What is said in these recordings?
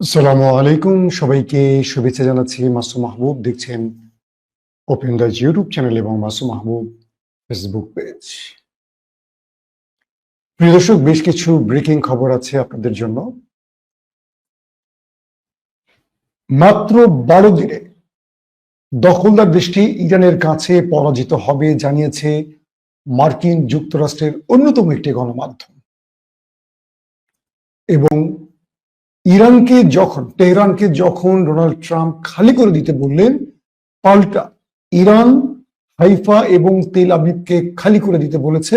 আসসালামু আলাইকুম। সবাইকে শুভেচ্ছা জানাচ্ছি মাসু মাহবুব। দেখছেন ওপেন দ্য ইউটিউব চ্যানেল এবং মাসু মাহবুব ফেসবুক পেজ প্রিয় দর্শক, বেশ কিছু ব্রেকিং খবর আছে আপনাদের জন্য। মাত্র বারো দিনে দখলদার দেশটি ইরানের কাছে পরাজিত হবে জানিয়েছে মার্কিন যুক্তরাষ্ট্রের অন্যতম একটি গণমাধ্যম। এবং ইরানকে যখন, তেহরানকে যখন ডোনাল্ড ট্রাম্প খালি করে দিতে বললেন, পাল্টা ইরান, হাইফা এবং তেল আবিবকে খালি করে দিতে বলেছে,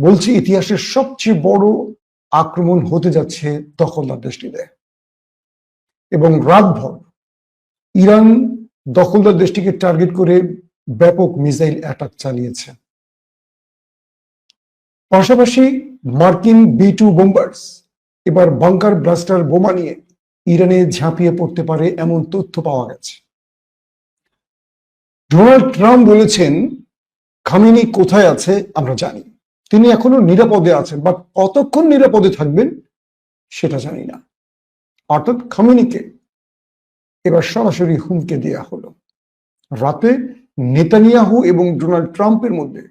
বলছে ইতিহাসের সবচেয়ে বড় আক্রমণ হতে যাচ্ছে দখলদার দেশটিতে। এবং রাতভর ইরান দখলদার দেশটিকে টার্গেট করে ব্যাপক মিসাইল অ্যাটাক চালিয়েছে। পাশাপাশি মার্কিন বি টু বোম্বার্স এবার বাংকার ব্লাস্টার বোমা নিয়ে ইরানে ঝাঁপিয়ে পড়তে পারে এমন তথ্য পাওয়া গেছে। ডোনাল্ড ট্রাম্প বলেছেন, খামিনি কোথায় আছে আমরা জানি। তিনি এখনও নিরাপদে আছেন বা কতক্ষণ নিরাপদে থাকবেন সেটা জানি না। অর্থাৎ খামিনিকে এবার সরাসরি হুমকে দেওয়া হলো। রাতে নেতানিয়াহু এবং ডোনাল্ড ট্রাম্পের মধ্যে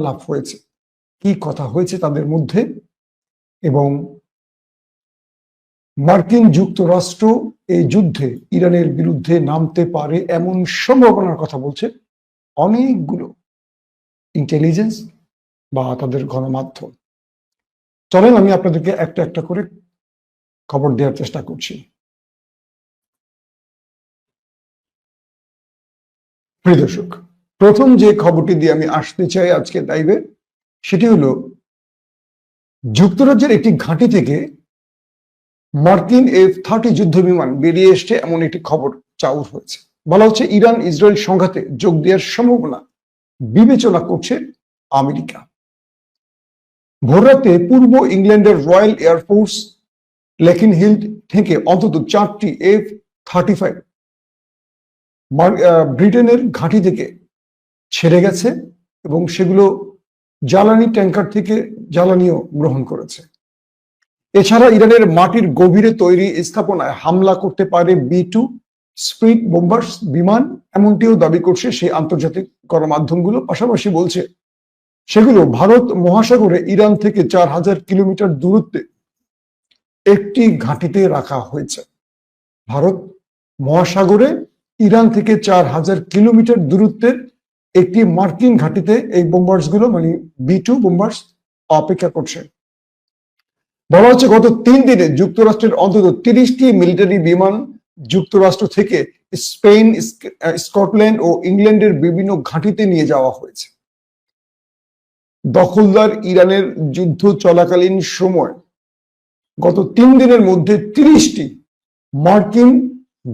লাভ হয়েছে। কি কথা হয়েছে তাদের মধ্যে এবং মার্কিন যুক্তরাষ্ট্র এই যুদ্ধে ইরানের বিরুদ্ধে নামতে পারে এমন সম্ভাবনার কথা বলছে অনেকগুলো ইন্টেলিজেন্স বা তাদের গণমাধ্যম। চলেন আমি আপনাদেরকে একটা একটা করে খবর দেওয়ার চেষ্টা করছি। প্রিয় দর্শক, প্রথম যে খবরটি দিয়ে আমি আসতে চাই আজকে লাইভে, সেটি হলো, যুক্তরাজ্যের একটি ঘাঁটি থেকে মার্কিন এফ থার্টি যুদ্ধ বিমান বেরিয়ে এসছে এমন একটি খবর চাউর হয়েছে। বলা হচ্ছে ইরান ইসরায়েল সংঘাতে যোগ দেওয়ার সম্ভাবনা বিবেচনা করছে আমেরিকা। ভোররাতে পূর্ব ইংল্যান্ডের রয়্যাল এয়ারফোর্স লেকিন হিল থেকে অন্তত চারটি এফ থার্টি ফাইভ ব্রিটেনের ঘাঁটি থেকে ছেড়ে গেছে এবং সেগুলো জ্বালানি ট্যাঙ্কার থেকে জ্বালানিও গ্রহণ করেছে। এছাড়া ইরানের মাটির গভীরে তৈরি স্থাপনায় হামলা করতে পারে বি টু স্প্রিট বোম্বার্স, বিমান, এমনটিও দাবি করছে সেই আন্তর্জাতিক গণমাধ্যমগুলো। পাশাপাশি বলছে, সেগুলো ভারত মহাসাগরে ইরান থেকে চার হাজার কিলোমিটার দূরত্বে একটি ঘাঁটিতে রাখা হয়েছে। ভারত মহাসাগরে ইরান থেকে চার হাজার কিলোমিটার দূরত্বের একটি মার্কিন ঘাঁটিতে এই বোম্বার্সগুলো মানে বি টু বোম্বার্স, অপেক্ষা করছে। বলা হচ্ছে গত তিন দিনে যুক্তরাষ্ট্রের অন্তত তিরিশটি মিলিটারি বিমান যুক্তরাষ্ট্র থেকে স্পেন স্কটল্যান্ড ও ইংল্যান্ডের বিভিন্ন ঘাঁটিতে নিয়ে যাওয়া হয়েছে। দখলদার ইরানের যুদ্ধ চলাকালীন সময় গত তিন দিনের মধ্যে তিরিশটি মার্কিন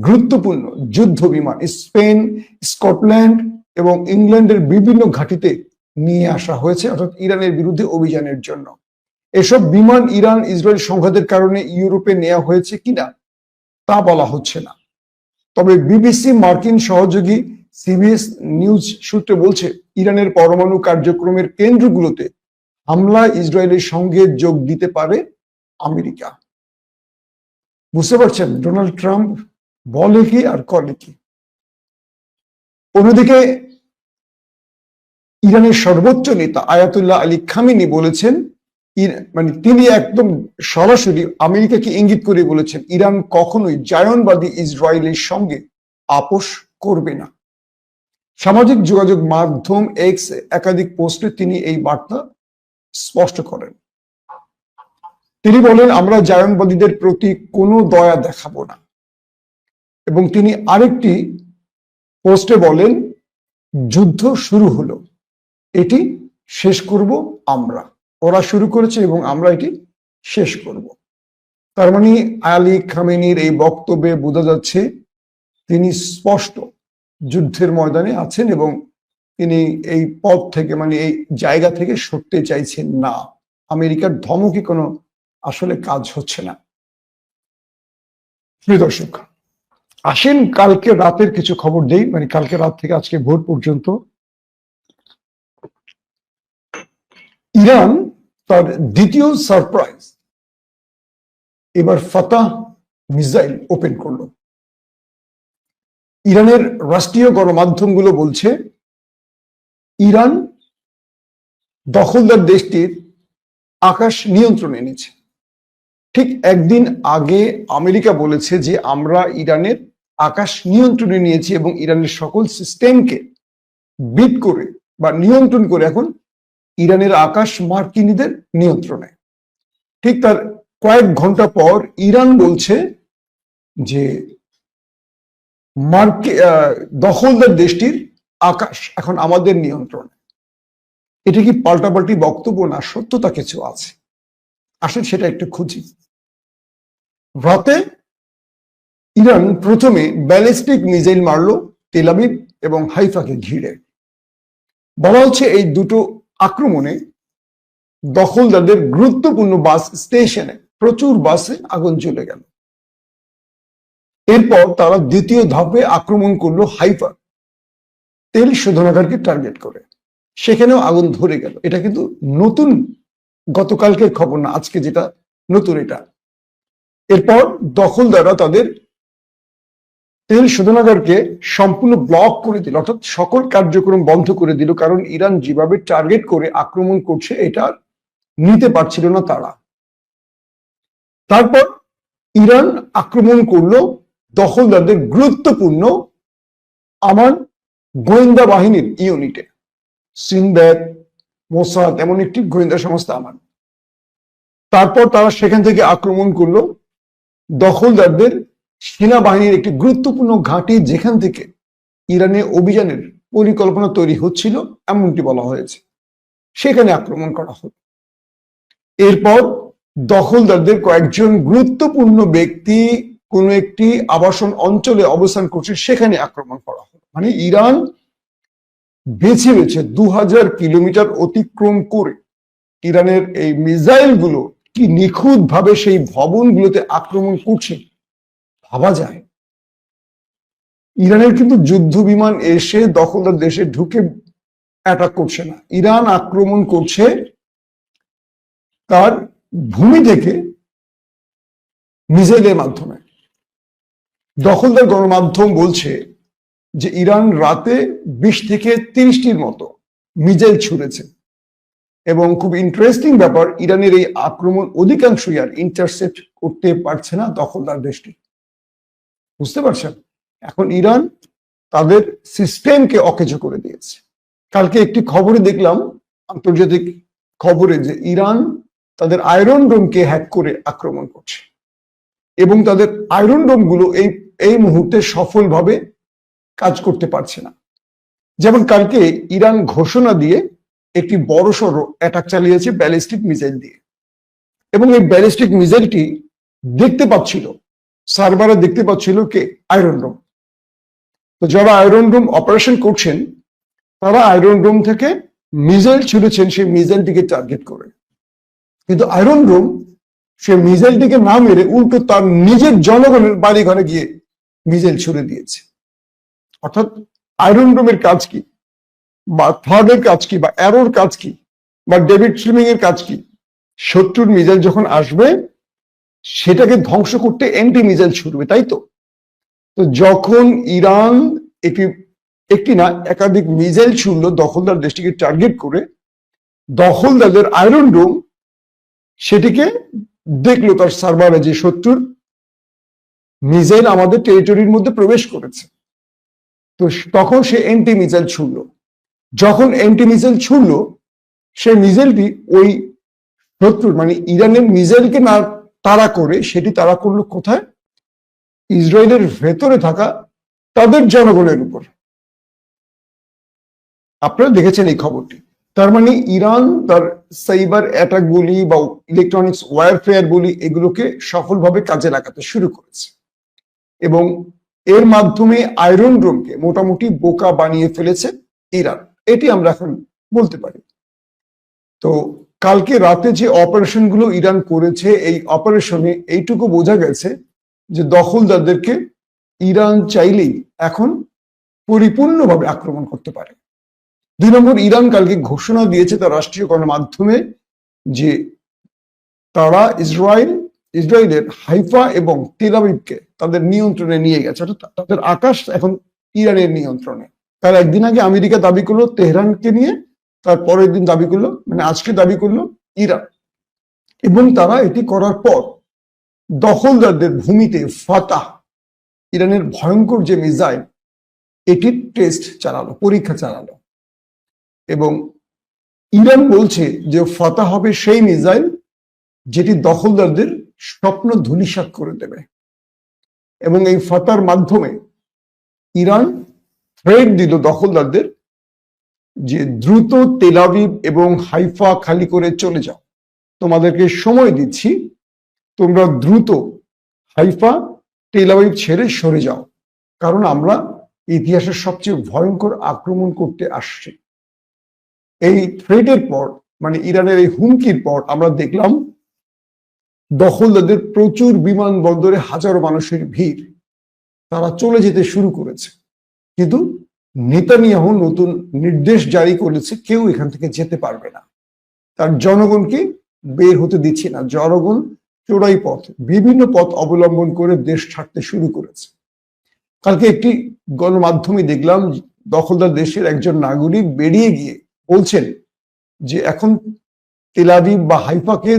গুরুত্বপূর্ণ যুদ্ধ বিমান স্পেন, স্কটল্যান্ড এবং ইংল্যান্ডের বিভিন্ন ঘাঁটিতে নিয়ে আসা হয়েছে, অর্থাৎ ইরানের বিরুদ্ধে অভিযানের জন্য। এসব বিমান ইরান ইসরায়েল সংঘাতের কারণে ইউরোপে নেওয়া হয়েছে কিনা তা বলা হচ্ছে না। তবে বিবিসি মার্কিন সহযোগী সিবিএস নিউজ সূত্রে বলছে, ইরানের পরমাণু কার্যক্রমের কেন্দ্রগুলোতে হামলা ইসরায়েলের সঙ্গে যোগ দিতে পারে আমেরিকা। বুঝতে পারছেন? ডোনাল্ড ট্রাম্প বলে কি আর করে কি? অন্যদিকে, ইরানের সর্বোচ্চ নেতা আয়াতুল্লাহ আলী খামিনি বলেছেন মানে তিনি একদম সরাসরি আমেরিকাকে ইঙ্গিত করে বলেছেন, ইরান কখনোই জায়নবাদী ইসরায়েলের সঙ্গে আপোষ করবে না। সামাজিক যোগাযোগ মাধ্যম এক্স একাধিক পোস্টে তিনি এই বার্তা স্পষ্ট করেন। তিনি বলেন, আমরা জায়নবাদীদের প্রতি কোনো দয়া দেখাবো না। এবং তিনি আরেকটি পোস্টে বলেন, যুদ্ধ শুরু হলো, এটি শেষ করব আমরা। ওরা শুরু করেছে এবং আমরা এটি শেষ করব। তার মানে আলী খামেনির এই বক্তব্যে বোঝা যাচ্ছে তিনি স্পষ্ট যুদ্ধের ময়দানে আছেন এবং তিনি এই পথ থেকে মানে এই জায়গা থেকে সরতে চাইছেন না। আমেরিকার ধমকে কোনো আসলে কাজ হচ্ছে না। প্রিয় দর্শক, আসেন, কালকে রাতের কিছু খবর দেই। মানে কালকে রাত থেকে আজকে ভোর পর্যন্ত। ইরান তার দ্বিতীয় সারপ্রাইজ এবার ফাতাহ মিসাইল ওপেন করল। ইরানের রাষ্ট্রীয় গণমাধ্যমগুলো বলছে, ইরান দখলদার দেশটির আকাশ নিয়ন্ত্রণে এনেছে। ঠিক একদিন আগে আমেরিকা বলেছে যে আমরা ইরানের আকাশ নিয়ন্ত্রণে নিয়েছি এবং ইরানের সকল সিস্টেমকে বিট করে বা নিয়ন্ত্রণ করে এখন ইরানের আকাশ মার্কিনীদের নিয়ন্ত্রণে। ঠিক তার কয়েক ঘণ্টা পর ইরান বলছে যে মার্কে দখলদার দেশটির আকাশ এখন আমাদের নিয়ন্ত্রণে। এটা কি পাল্টাপাল্টি বক্তব্য না সত্যতা কিছু আছে? আসেন সেটা একটু খুঁজি। রাতে ইরান প্রথমে ব্যালিস্টিক মিসাইল মারলো তেলাবিব এবং হাইফাকে ঘিরে। বলা হচ্ছে এই দুটো আক্রমণে দখলদারদের গুরুত্বপূর্ণ বাস স্টেশনে প্রচুর বাসে আগুন চলে গেল। এরপর তারা দ্বিতীয় ধাপে আক্রমণ করল হাইফা তেল শোধনাগারকে টার্গেট করে। সেখানেও আগুন ধরে গেল। এটা কিন্তু নতুন, গতকালকের খবর না, আজকে যেটা নতুন এটা। এরপর দখলদাররা তাদের তেল শোধনাগারকে সম্পূর্ণ ব্লক করে দিল, অর্থাৎ সকল কার্যক্রম বন্ধ করে দিল, কারণ ইরান যেভাবে টার্গেট করে আক্রমণ করছে, এটা নিতে পারছিল না তারা। তারপর ইরান আক্রমণ করল দখলদারদের গুরুত্বপূর্ণ আমার গোয়েন্দা বাহিনীর ইউনিটে সিনব্যাদ মোসাদ, এমন একটি গোয়েন্দা সংস্থা আমার তারপর তারা সেখান থেকে আক্রমণ করল দখলদারদের সেনাবাহিনীর একটি গুরুত্বপূর্ণ ঘাঁটি যেখান থেকে ইরানে অভিযানের পরিকল্পনা তৈরি হচ্ছিল, এমনটি বলা হয়েছে। সেখানে আক্রমণ করা হল। এরপর দখলদারদের কয়েকজন গুরুত্বপূর্ণ ব্যক্তি কোন একটি আবাসন অঞ্চলে অবস্থান করছে, সেখানে আক্রমণ করা হলো। মানে ইরান বেছে বেছে দু হাজার কিলোমিটার অতিক্রম করে ইরানের এই মিসাইলগুলো কি নিখুঁত ভাবে সেই ভবনগুলোতে আক্রমণ করছে ভাবা যায়। ইরানের কিন্তু যুদ্ধ বিমান এসে দখলদার দেশে ঢুকে অ্যাটাক করছে না। ইরান আক্রমণ করছে তার ভূমি থেকে মিসাইলের মাধ্যমে। দখলদার গণমাধ্যম বলছে যে ইরান রাতে বিশ থেকে তিরিশটির মতো মিসাইল ছুড়েছে। এবং খুব ইন্টারেস্টিং ব্যাপার, ইরানের এই আক্রমণ অধিকাংশই আর ইন্টারসেপ্ট করতে পারছে না দখলদার দেশটি। বুঝতে পারছেন? এখন ইরান তাদের সিস্টেমকে অকেজো করে দিয়েছে। কালকে একটি খবরে দেখলাম, আন্তর্জাতিক খবরে যে ইরান তাদের আয়রন ডোমকে হ্যাক করে আক্রমণ করছে এবং তাদের আয়রন ডোমগুলো এই এই মুহূর্তে সফলভাবে কাজ করতে পারছে না। যেমন কালকে ইরান ঘোষণা দিয়ে একটি বড় সড় অ্যাটাক চালিয়েছে ব্যালিস্টিক মিসাইল দিয়ে। এবং এই ব্যালিস্টিক মিসাইলটি দেখতে পাচ্ছিল সার্ভারে দেখতে পাচ্ছিল কে? আয়রন রুম তো যারা আয়রন রুম অপারেশন করছেন, তারা আয়রন রুম থেকে মিসাইল ছুড়েছেন, সেই মিজাইলটিকে টার্গেট করে। কিন্তু আয়রন রুম সে মিজাইলটিকে না মেরে উল্টো তার নিজের জনগণের বাড়ি ঘরে গিয়ে মিসাইল ছুড়ে দিয়েছে। অর্থাৎ আয়রন ডোমের কাজ কি? বা থার্ডের কাজ কি? বা অ্যারোর কাজ কি? বা ডেভিড স্ট্রিমিং এর কাজ কি? শত্রুর মিজাইল যখন আসবে সেটাকে ধ্বংস করতে এন্টি মিসাইল ছুটবে তাই তো? তো যখন ইরান একটি একটি না, একাধিক মিসাইল ছুড়লো দখলদার দেশটিকে টার্গেট করে, দখলদারদের আয়রন ডোম সেটিকে দেখল তার সার্ভারে যে শত্রুর মিসাইল আমাদের টেরিটরির মধ্যে প্রবেশ করেছে। তো তখন সে এন্টি মিসাইল ছুড়লো। যখন এন্টি মিসাইল ছুড়লো সেই মিসাইলটি ওই শত্রুর মানে ইরানের মিসাইলকে না তাড়া করে সেটি তারা করল কোথায়? ইসরায়েলের ভেতরে থাকা তাদের জনগণের উপর। আপনারা দেখেছেন এই খবরটি। তার মানে ইরান তার সাইবার অ্যাটাক বলি বা ইলেকট্রনিক্স ওয়ারফেয়ার বলি এগুলোকে সফলভাবে কাজে লাগাতে শুরু করেছে। এবং এর মাধ্যমে আয়রন ড্রোমকে মোটামুটি বোকা বানিয়ে ফেলেছে ইরান। এটি আমরা এখন বলতে পারি। তো কালকে রাতে যে অপারেশনগুলো ইরান করেছে, এই অপারেশনে এইটুকু বোঝা গেছে যে দখলদারদেরকে ইরান চাইলেই এখন পরিপূর্ণভাবে আক্রমণ করতে পারে। দুই নম্বর, ইরান কালকে ঘোষণা দিয়েছে তার রাষ্ট্রীয় গণমাধ্যমে যে তারা ইসরায়েল, ইসরায়েলের হাইফা এবং তেলাবিবকে তাদের নিয়ন্ত্রণে নিয়ে গেছে। অর্থাৎ তাদের আকাশ এখন ইরানের নিয়ন্ত্রণে। তার একদিন আগে আমেরিকা দাবি করল তেহরানকে নিয়ে তার পরের দিন দাবি করল মানে আজকে দাবি করল ইরান। এবং তারা এটি করার পর দখলদারদের ভূমিতে ফাতাহ, ইরানের ভয়ঙ্কর যে মিসাইল, এটির টেস্ট চালালো, পরীক্ষা চালালো। এবং ইরান বলছে যে ফাতা হবে সেই মিসাইল যেটি দখলদারদের স্বপ্ন ধূলিসাৎ করে দেবে। এবং এই ফাতার মাধ্যমে ইরান থ্রেড দিল দখলদারদের যে দ্রুত তেলাবিব এবং হাইফা খালি করে চলে যাও। তোমাদেরকে সময় দিচ্ছি, তোমরা দ্রুত হাইফা তেলাবিব ছেড়ে সরে যাও, কারণ আমরা ইতিহাসের সবচেয়ে ভয়ঙ্কর আক্রমণ করতে আসছি। এই থ্রেটের পর মানে ইরানের এই হুমকির পর আমরা দেখলাম, দখলদারদের প্রচুর বিমানবন্দরে হাজারো মানুষের ভিড়, তারা চলে যেতে শুরু করেছে। কিন্তু নেতানিয়াহু নতুন নির্দেশ জারি করেছে, কেউ এখান থেকে যেতে পারবে না। তার জনগণকে বের হতে দিচ্ছে না। জনগণ চোরাই পথ, বিভিন্ন পথ অবলম্বন করে দেশ ছাড়তে শুরু করেছে। কালকে একটি গণমাধ্যমে দেখলাম, দখলদার দেশের একজন নাগরিক বেরিয়ে গিয়ে বলছেন যে, এখন তেলাবিব বা হাইফাকে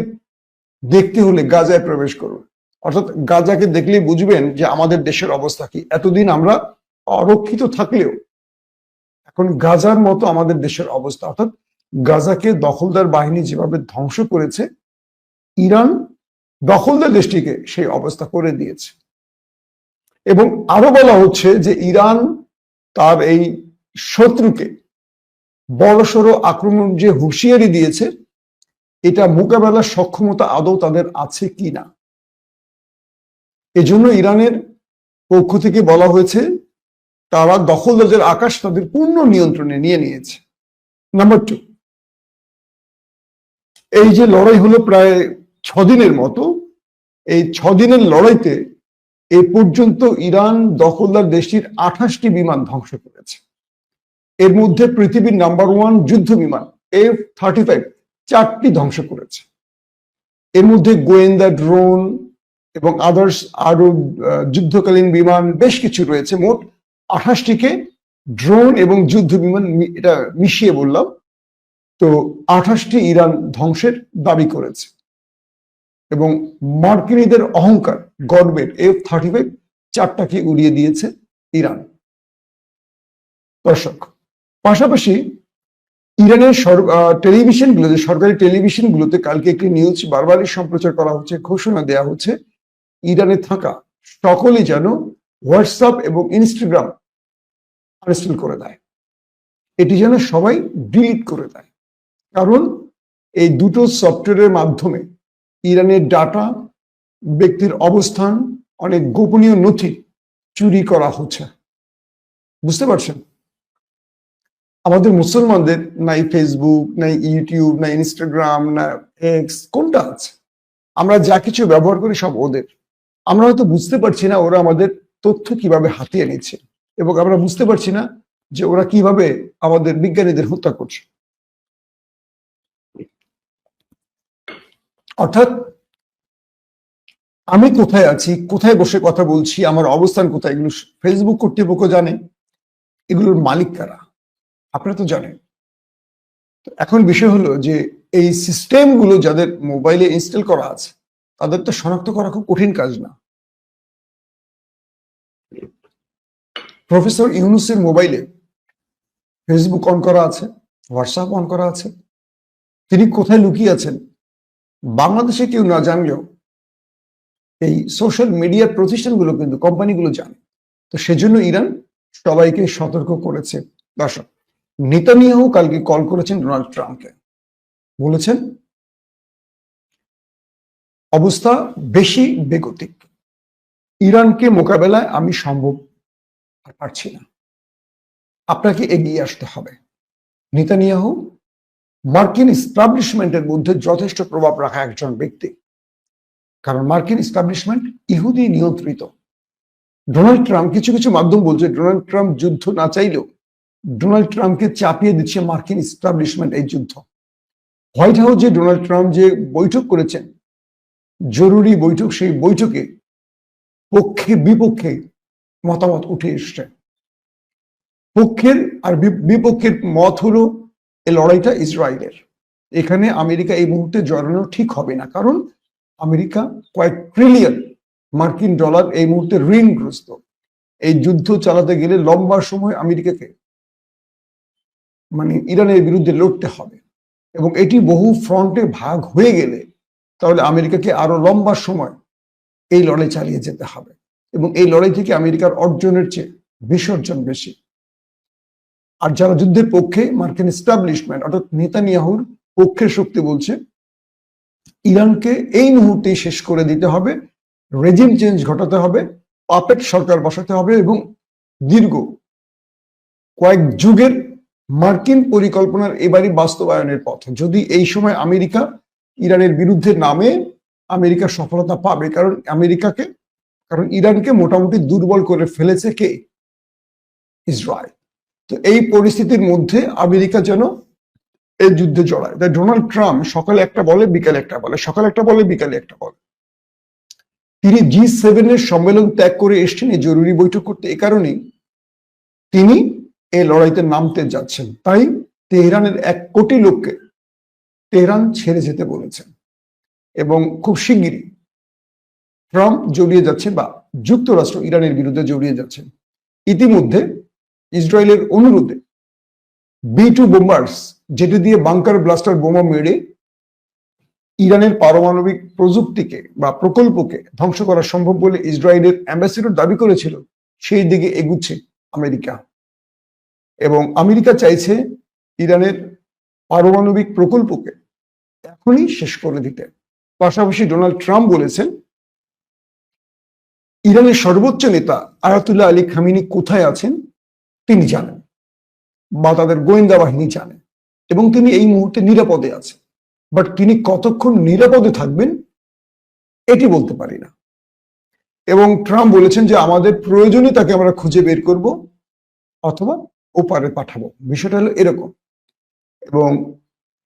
দেখতে হলে গাজায় প্রবেশ করুন। অর্থাৎ গাজাকে দেখলে বুঝবেন যে, আমাদের দেশের অবস্থা কি? এতদিন আমরা অরক্ষিত থাকলেও এখন গাজার মতো আমাদের দেশের অবস্থা, অর্থাৎ গাজাকে দখলদার বাহিনী যেভাবে ধ্বংস করেছে, ইরান দখলদার দেশটিকে সেই অবস্থা করে দিয়েছে। এবং আরও বলা হচ্ছে যে ইরান তার এই শত্রুকে বড়সড় আক্রমণ যে হুঁশিয়ারি দিয়েছে, এটা মোকাবেলার সক্ষমতা আদৌ তাদের আছে কি না এজন্য ইরানের পক্ষ থেকে বলা হয়েছে তারা দখলদারদের আকাশ তাদের পূর্ণ নিয়ন্ত্রণে নিয়ে নিয়েছে। নাম্বার টু এই যে লড়াই হলো প্রায় ছদিনের মতো, এই ছদিনের লড়াইতে এ পর্যন্ত ইরান দখলদার দেশটির আঠাশটি বিমান ধ্বংস করেছে। এর মধ্যে পৃথিবীর নাম্বার ওয়ান যুদ্ধ বিমান এফ থার্টি ফাইভ চারটি ধ্বংস করেছে। এর মধ্যে গোয়েন্দা ড্রোন এবং আদার্স আরও যুদ্ধকালীন বিমান বেশ কিছু রয়েছে। মোট আঠাশটিকে ড্রোন এবং যুদ্ধ বিমান এটা মিশিয়ে বললাম। তো আঠাশটি ইরান ধ্বংসের দাবি করেছে। এবং মার্কিনীদের অহংকার গর্বের এফ থার্টি ফাইভ চারটাকে উড়িয়ে দিয়েছে ইরান। দর্শক, পাশাপাশি ইরানের টেলিভিশনগুলোতে সরকারি টেলিভিশনগুলোতে কালকে একটি নিউজ বারবারই সম্প্রচার করা হচ্ছে, ঘোষণা দেয়া হচ্ছে, ইরানে থাকা সকলে যেন হোয়াটসঅ্যাপ এবং ইনস্টাগ্রাম আনস্টল করে দেয়। এটি যেন সবাই ডিলিট করে দেয়। কারণ এই দুটো সফটওয়্যারের মাধ্যমে ইরানের ডাটা ব্যক্তির অবস্থান, অনেক গোপনীয় নথি চুরি করা হচ্ছে। বুঝতে পারছেন? আমাদের মুসলমানদের নাই ফেসবুক নাই ইউটিউব না ইনস্টাগ্রাম না এক্স কোনটা আছে? আমরা যা কিছু ব্যবহার করি সব ওদের। আমরা হয়তো বুঝতে পারছি না ওরা আমাদের তথ্য কীভাবে হাতিয়ে নিচ্ছে। এবং আমরা বুঝতে পারছি না যে ওরা কীভাবে আমাদের বিজ্ঞানীদের হত্যা করছে। অর্থাৎ আমি কোথায় আছি, কোথায় বসে কথা বলছি, আমার অবস্থান কোথায়, এগুলো ফেসবুক কর্তৃপক্ষ জানে, এগুলোর মালিক কারা? আপনারা তো জানেন। এখন বিষয় হলো যে এই সিস্টেমগুলো যাদের মোবাইলে ইনস্টল করা আছে, তাদের তো শনাক্ত করা খুব কঠিন কাজ না। প্রফেসর ইউনুসের মোবাইলে ফেসবুক অন করা আছে, হোয়াটসঅ্যাপ অন করা আছে। তিনি কোথায় লুকিয়ে আছেন? বাংলাদেশে কেউ না জানলেও এই সোশ্যাল মিডিয়ার প্রতিষ্ঠানগুলো কিন্তু কোম্পানিগুলো জানে। তো সেজন্য ইরান সবাইকে সতর্ক করেছে। দর্শক, নেতানিয়াহু কালকে কল করেছেন ডোনাল্ড ট্রাম্পকে। বলেছেন, অবস্থা বেশি বেগতিক। ইরানকে মোকাবেলায় আমি সম্ভব আর পারছি না। আপনাকে এগিয়ে আসতে হবে। নেতানিয়াহু মার্কিন ইস্টাবলিশমেন্টের মধ্যে যথেষ্ট প্রভাব রাখা একজন ব্যক্তি। কারণ মার্কিন ইস্টাবলিশমেন্ট ইহুদি নিয়ন্ত্রিত। ডোনাল্ড ট্রাম্প, কিছু কিছু মাধ্যম বলছে, ডোনাল্ড ট্রাম্প যুদ্ধ না চাইলেও ডোনাল্ড ট্রাম্পকে চাপিয়ে দিচ্ছে মার্কিন ইস্টাবলিশমেন্ট এই যুদ্ধ। হোয়াইট হাউস যে ডোনাল্ড ট্রাম্প যে বৈঠক করেছেন, জরুরি বৈঠক, সেই বৈঠকে পক্ষে বিপক্ষে মতামত উঠে এসছে। পক্ষের আর বিপক্ষের মত হলো এই লড়াইটা ইসরায়েলের। এখানে আমেরিকা এই মুহূর্তে জড়ানো ঠিক হবে না। কারণ আমেরিকা কয়েক ট্রিলিয়ন মার্কিন ডলার এই মুহূর্তে ঋণগ্রস্ত। এই যুদ্ধ চালাতে গেলে লম্বা সময় আমেরিকাকে মানে ইরানের বিরুদ্ধে লড়তে হবে। এবং এটি বহু ফ্রন্টে ভাগ হয়ে গেলে তাহলে আমেরিকাকে আরও লম্বা সময় এই লড়াই চালিয়ে যেতে হবে। এবং এই লড়াই থেকে আমেরিকার অর্জনের চেয়ে বিসর্জন বেশি। আর যারা যুদ্ধের পক্ষে মার্কিন এস্টাবলিশমেন্ট, অর্থাৎ নেতানিয়াহুর পক্ষের শক্তি বলছে, ইরানকে এই মুহূর্তে শেষ করে দিতে হবে রেজিম চেঞ্জ ঘটাতে হবে পাপেট সরকার বসাতে হবে এবং দীর্ঘ কয়েক যুগের মার্কিন পরিকল্পনার এবারই বাস্তবায়নের পথ। যদি এই সময় আমেরিকা ইরানের বিরুদ্ধে নামে, আমেরিকা সফলতা পাবে, কারণ আমেরিকাকে কারণ ইরানকে মোটামুটি দুর্বল করে ফেলেছে কে? ইসরায়েল। তো এই পরিস্থিতির মধ্যে আমেরিকা যেন এই যুদ্ধে জড়ায়। তাই ডোনাল্ড ট্রাম্প সকালে একটা বলে, বিকালে একটা বলে। সকালে একটা বলে, বিকালে একটা বলে। তিনি জি সেভেন এর সম্মেলন ত্যাগ করে এসছেন, এই জরুরি বৈঠক করতে। এ কারণেই তিনি এই লড়াইতে নামতে যাচ্ছেন। তাই তেহরানের এক কোটি লোককে তেহরান ছেড়ে যেতে বলেছেন। এবং খুব শিগগিরই ট্রাম্প জড়িয়ে যাচ্ছে বা যুক্তরাষ্ট্র ইরানের বিরুদ্ধে জড়িয়ে যাচ্ছেন। ইতিমধ্যে ইসরায়েলের অনুরোধে বি টু বোম্বার্স যেটি দিয়ে বাংকার ব্লাস্টার বোমা মেরে ইরানের পারমাণবিক প্রযুক্তিকে বা প্রকল্পকে ধ্বংস করা সম্ভব বলে ইসরায়েলের অ্যাম্বাসিডর দাবি করেছিল, সেই দিকে এগুচ্ছে আমেরিকা। এবং আমেরিকা চাইছে ইরানের পারমাণবিক প্রকল্পকে এখনই শেষ করে দিতে। পাশাপাশি ডোনাল্ড ট্রাম্প বলেছেন ইরানের সর্বোচ্চ নেতা আয়াতুল্লাহ আলী খামিনি কোথায় আছেন তিনি জানেন। বা তাদের গোয়েন্দা বাহিনী জানে এবং তিনি এই মুহূর্তে নিরাপদে আছেন। বাট তিনি কতক্ষণ নিরাপদে থাকবেন এটি বলতে পারি না। এবং ট্রাম্প বলেছেন যে আমাদের প্রয়োজনে তাকে আমরা খুঁজে বের করব অথবা ওপারে পাঠাবো। বিষয়টা হলো এরকম। এবং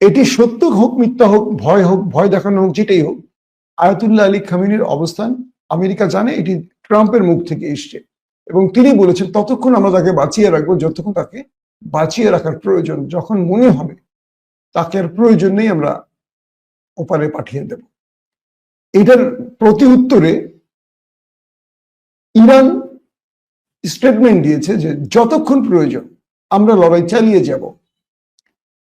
এটি সত্য হোক, মিথ্যা হোক, ভয় হোক, ভয় দেখানো হোক, যেটাই হোক, আয়াতুল্লাহ আলী খামিনের অবস্থান আমেরিকা জানে এটি ট্রাম্পের মুখ থেকে এসছে। এবং তিনি বলেছেন, ততক্ষণ আমরা তাকে বাঁচিয়ে রাখব, যতক্ষণ তাকে বাঁচিয়ে রাখার প্রয়োজন, যখন মনে হবে তাকে আর প্রয়োজন নেই, আমরা ওপারে পাঠিয়ে দেব। এটার প্রতি উত্তরে ইরান স্টেটমেন্ট দিয়েছে যে, যতক্ষণ প্রয়োজন, আমরা লড়াই চালিয়ে যাব।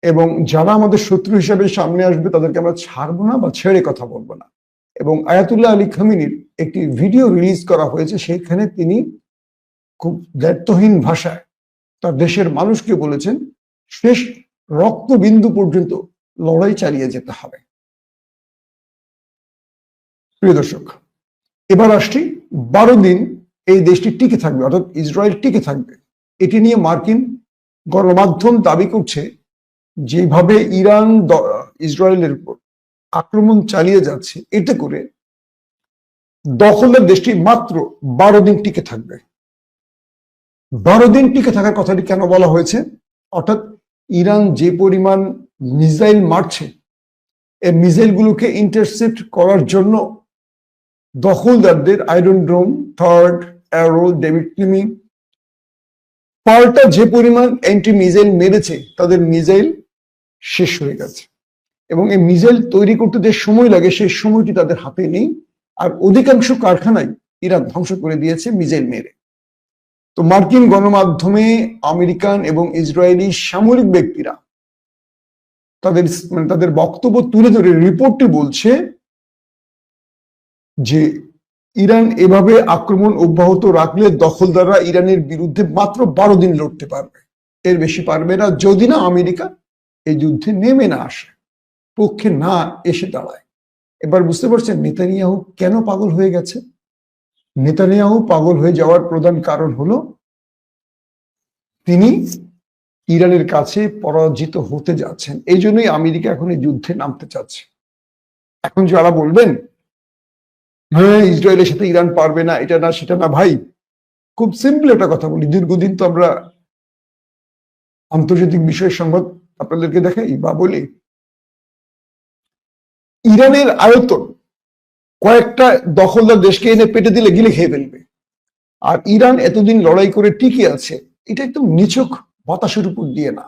এবং যারা আমাদের শত্রু হিসাবে সামনে আসবে, তাদেরকে আমরা ছাড়বো না বা ছেড়ে কথা বলব না। এবং আয়াতুল্লাহ আলী খামিনির একটি ভিডিও রিলিজ করা হয়েছে সেখানে তিনি খুব দায়িত্বহীন ভাষায় তার দেশের মানুষকে বলেছেন, শেষ রক্তবিন্দু পর্যন্ত লড়াই চালিয়ে যেতে হবে। প্রিয় দর্শক, এবার আসছি, বারো দিন এই দেশটি টিকে থাকবে, অর্থাৎ ইসরায়েল টিকে থাকবে। এটি নিয়ে মার্কিন গণমাধ্যম দাবি করছে, যেভাবে ইরান ইসরায়েলের উপর আক্রমণ চালিয়ে যাচ্ছে, এতে করে দখলদার দেশটি মাত্র বারো দিন টিকে থাকবে। বারো দিন টিকে থাকার কথাটি কেন বলা হয়েছে? অর্থাৎ ইরান যে পরিমাণ মিসাইল মারছে, এই মিসাইলগুলোকে ইন্টারসেপ্ট করার জন্য দখলদারদের Iron Dome third Arrow David ক্লিমি পাল্টা যে পরিমাণ অ্যান্টি মিসাইল মেরেছে, তাদের মিসাইল শেষ হয়ে গেছে। এবং এই মিসাইল তৈরি করতে যে সময় লাগে, সেই সময়টি তাদের হাতে নেই। আর অধিকাংশ কারখানায় ইরান ধ্বংস করে দিয়েছে মিসাইল মেরে। তো মার্কিন গণমাধ্যমে আমেরিকান এবং ইসরায়েলি সামরিক ব্যক্তিরা তাদের মানে তাদের বক্তব্য তুলে ধরে রিপোর্টটি বলছে যে ইরান এভাবে আক্রমণ অব্যাহত রাখলে দখলদাররা ইরানের বিরুদ্ধে মাত্র বারো দিন লড়তে পারবে। এর বেশি পারবে না। যদি না আমেরিকা এই যুদ্ধে নেমে না আসে। পক্ষে না এসে দাঁড়ায়। এবার বুঝতে পারছেন নেতানিয়াহু কেন পাগল হয়ে গেছে? নেতানিয়াহু পাগল হয়ে যাওয়ার প্রধান কারণ হলো, তিনি ইরানের কাছে পরাজিত হতে যাচ্ছেন। এই জন্যই আমেরিকা এখন এই যুদ্ধে নামতে চাচ্ছে। এখন যারা বলবেন হ্যাঁ ইসরায়েলের সাথে ইরান পারবে না, এটা না, সেটা না, ভাই, খুব সিম্পল একটা কথা বলি। দীর্ঘদিন তো আমরা আন্তর্জাতিক বিষয়ের সংবাদ আপনাদেরকে দেখাই বা বলি ইরানের আয়তন কয়েকটা দখলদার দেশকে এনে পেটে দিলে, গিলে খেয়ে ফেলবে। আর ইরান এতদিন লড়াই করে টিকে আছে, এটা একদম নিছক বাতাসের উপর দিয়ে না।